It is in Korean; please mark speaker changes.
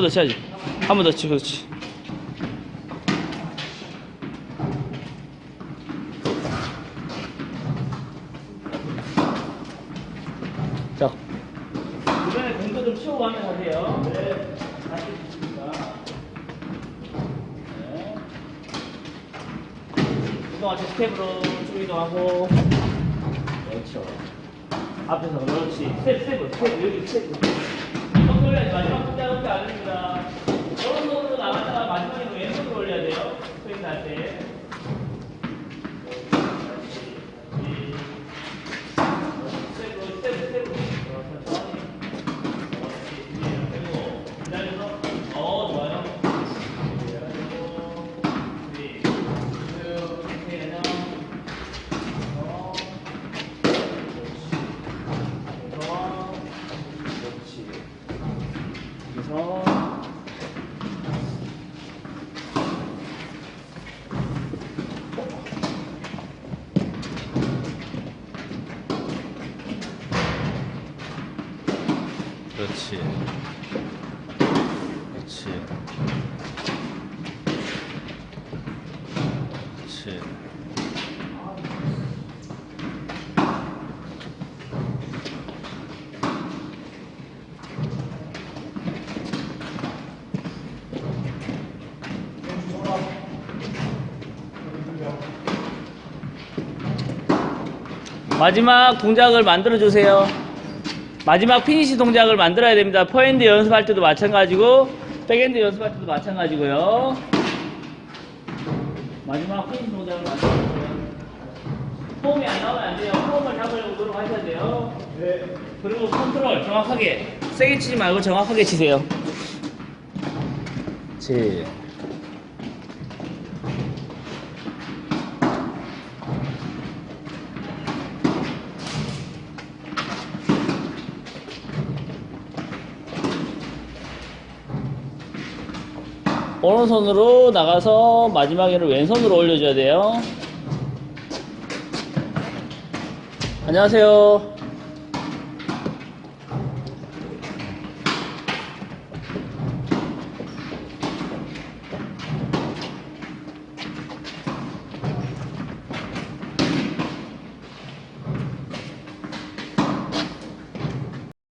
Speaker 1: 번 더 쳐야지. 한 번 더 치, 그렇지. 자. 주변에 공도 좀 치우고 하면 하세요. 이동하시 스텝으로 쭉 이동하고. 그렇죠. 앞에서 그렇지. 스텝, 스텝, 스텝, 여기 스텝. 이동 돌려야지. 마지막 됩니다. 오른손으로 나갔다가 마지막에 왼손으로 올려야 돼요. 스윙 할 때. 그렇지. 그렇지. 그렇지. 마지막 동작을 만들어 주세요. 마지막 피니시 동작을 만들어야 됩니다. 포핸드 연습할 때도 마찬가지고 백핸드 연습할 때도 마찬가지고요. 마지막 피니시 동작을 만들어 주세요. 폼이 안 나오면 안 돼요. 폼을 잡으려고 노력하셔야 돼요. 그리고 컨트롤 정확하게 세게 치지 말고 정확하게 치세요. 그 오른손으로 나가서 마지막에는 왼손으로 올려줘야 돼요. 안녕하세요.